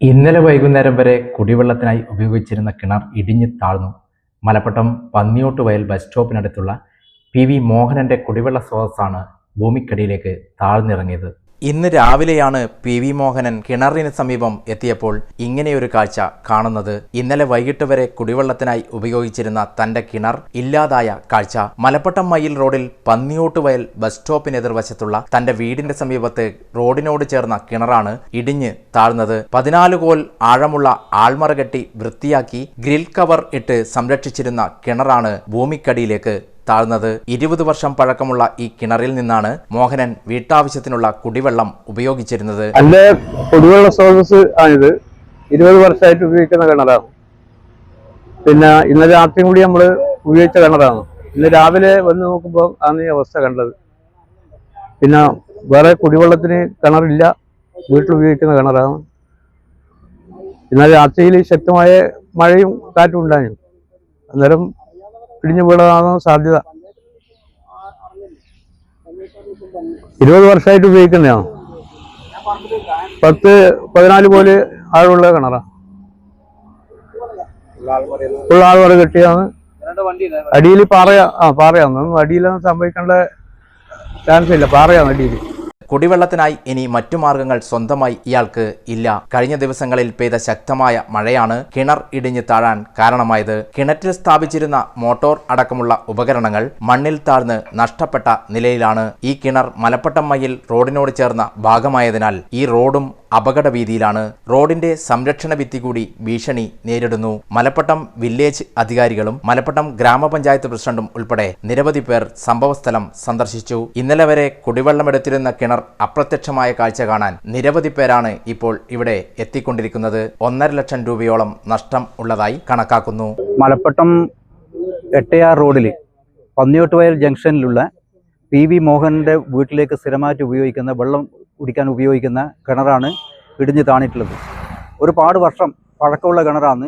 ഇന്നലെ വൈകുന്നേരം വരെ കുടിവെള്ളത്തിനായി ഉപയോഗിച്ചിരുന്ന കിണർ ഇടിഞ്ഞ് താഴ്ന്നു. മലപ്പട്ടം പന്നിയോട്ട് വയൽ ബസ് സ്റ്റോപ്പിനടുത്തുള്ള പി വി മോഹനന്റെ കുടിവെള്ള സ്രോതസ്സാണ് ഭൂമിക്കടിയിലേക്ക് താഴ്ന്നിറങ്ങിയത്. ഇന്ന് രാവിലെയാണ് പി വി മോഹനൻ കിണറിന് സമീപം എത്തിയപ്പോൾ ഇങ്ങനെയൊരു കാഴ്ച കാണുന്നത്. ഇന്നലെ വൈകിട്ട് വരെ കുടിവെള്ളത്തിനായി ഉപയോഗിച്ചിരുന്ന തന്റെ കിണർ ഇല്ലാതായ കാഴ്ച. മലപ്പട്ടം മയിൽ റോഡിൽ പന്നിയോട്ട് വയൽ ബസ് സ്റ്റോപ്പിന് എതിർവശത്തുള്ള തന്റെ വീടിന്റെ സമീപത്തെ റോഡിനോട് ചേർന്ന കിണറാണ് ഇടിഞ്ഞ് താഴ്ന്നത്. പതിനാല് കോൽ ആഴമുള്ള ആൾമറ കെട്ടി വൃത്തിയാക്കി ഗ്രിൽ കവർ ഇട്ട് സംരക്ഷിച്ചിരുന്ന കിണറാണ് ഭൂമിക്കടിയിലേക്ക് താഴ്ന്നത്. ഇരുപത് വർഷം പഴക്കമുള്ള ഈ കിണറിൽ നിന്നാണ് മോഹനൻ വീട്ടാവശ്യത്തിനുള്ള കുടിവെള്ളം ഉപയോഗിച്ചിരുന്നത്. അല്ലെ കുടിവെള്ള സ്രോതസ് ആണിത്. ഇരുപത് വർഷമായിട്ട് ഉപയോഗിക്കുന്ന കിണറാണ്. പിന്നെ ഇന്ന് രാത്രി കൂടി നമ്മൾ ഉപയോഗിച്ച കിണറാണ്. ഇന്ന് രാവിലെ വന്ന് നോക്കുമ്പോൾ ആണ് ഈ അവസ്ഥ കണ്ടത്. പിന്നെ വേറെ കുടിവെള്ളത്തിന് കിണറില്ല. വീട്ടിൽ ഉപയോഗിക്കുന്ന കിണറാണ്. ഇന്നലെ രാത്രിയിൽ ശക്തമായ മഴയും കാറ്റും ഉണ്ടായിരുന്നു. അന്നേരം ഇടിഞ്ഞു വീണതാണോ സാധ്യത? ഇരുപത് വർഷമായിട്ട് ഉപയോഗിക്കുന്നതാണ് പത്ത് പതിനാല് പോലെ ആഴമുള്ള കിണറാ. ഉള്ള ആൾവറ കെട്ടിയാണ് അടിയിൽ പാറയാ ആ പാറയാണ് അടിയിലൊന്നും സംഭവിക്കേണ്ട ചാൻസ് ഇല്ല. പാറയാണ് അടിയിൽ. കുടിവെള്ളത്തിനായി ഇനി മറ്റു മാർഗങ്ങൾ സ്വന്തമായി ഇയാൾക്ക് ഇല്ല. കഴിഞ്ഞ ദിവസങ്ങളിൽ പെയ്ത ശക്തമായ മഴയാണ് കിണർ ഇടിഞ്ഞ് താഴാൻ കാരണമായത്. കിണറ്റിൽ സ്ഥാപിച്ചിരുന്ന മോട്ടോർ അടക്കമുള്ള ഉപകരണങ്ങൾ മണ്ണിൽ താഴ്ന്ന് നഷ്ടപ്പെട്ട നിലയിലാണ് ഈ കിണർ മലപ്പട്ടം മയിൽ റോഡിനോട് ചേർന്ന ഭാഗമായതിനാൽ ഈ റോഡും അപകട ഭീതിയിലാണ് റോഡിന്റെ സംരക്ഷണ ഭിത്തി കൂടി ഭീഷണി നേരിടുന്നു. മലപ്പട്ടം വില്ലേജ് അധികാരികളും മലപ്പട്ടം ഗ്രാമപഞ്ചായത്ത് പ്രസിഡന്റും ഉൾപ്പെടെ നിരവധി പേർ സംഭവസ്ഥലം സന്ദർശിച്ചു. ഇന്നലെ വരെ കുടിവെള്ളമെടുത്തിരുന്ന കിണർ അപ്രത്യക്ഷമായ കാഴ്ച കാണാൻ നിരവധി പേരാണ് ഇപ്പോൾ ഇവിടെ എത്തിക്കൊണ്ടിരിക്കുന്നത്. ഒന്നര ലക്ഷം രൂപയോളം നഷ്ടം ഉള്ളതായി കണക്കാക്കുന്നു. മലപ്പട്ടം എട്ടയാർ റോഡിൽ പന്നിയോട്ടുവയൽ ജംഗ്ഷനിലുള്ള പി വി മോഹന്റെ വീട്ടിലേക്ക് സ്ഥിരമായിട്ട് ഉപയോഗിക്കുന്ന വെള്ളം കുടിക്കാൻ ഉപയോഗിക്കുന്ന കിണറാണ് ഇടിഞ്ഞു താണിട്ടുള്ളത്. ഒരുപാട് വർഷം പഴക്കമുള്ള കിണറാണ്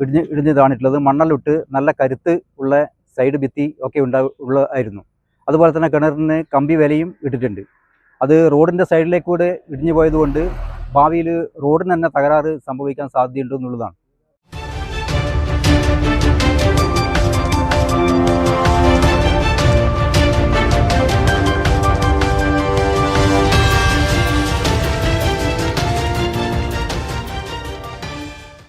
ഇടിഞ്ഞ് ഇടിഞ്ഞു താണിട്ടുള്ളത്. മണ്ണലിട്ട് നല്ല കരുത്ത് ഉള്ള സൈഡ് ഭിത്തി ഒക്കെ ഉണ്ടാ ഉള്ളതായിരുന്നു അതുപോലെ തന്നെ കിണറിന് കമ്പി വിലയും ഇട്ടിട്ടുണ്ട്. അത് റോഡിന്റെ സൈഡിലേക്ക് കൂടെ ഇടിഞ്ഞു പോയതുകൊണ്ട് ഭാവിയിൽ റോഡിന് തന്നെ തകരാറ് സംഭവിക്കാൻ സാധ്യതയുണ്ട് എന്നുള്ളതാണ്.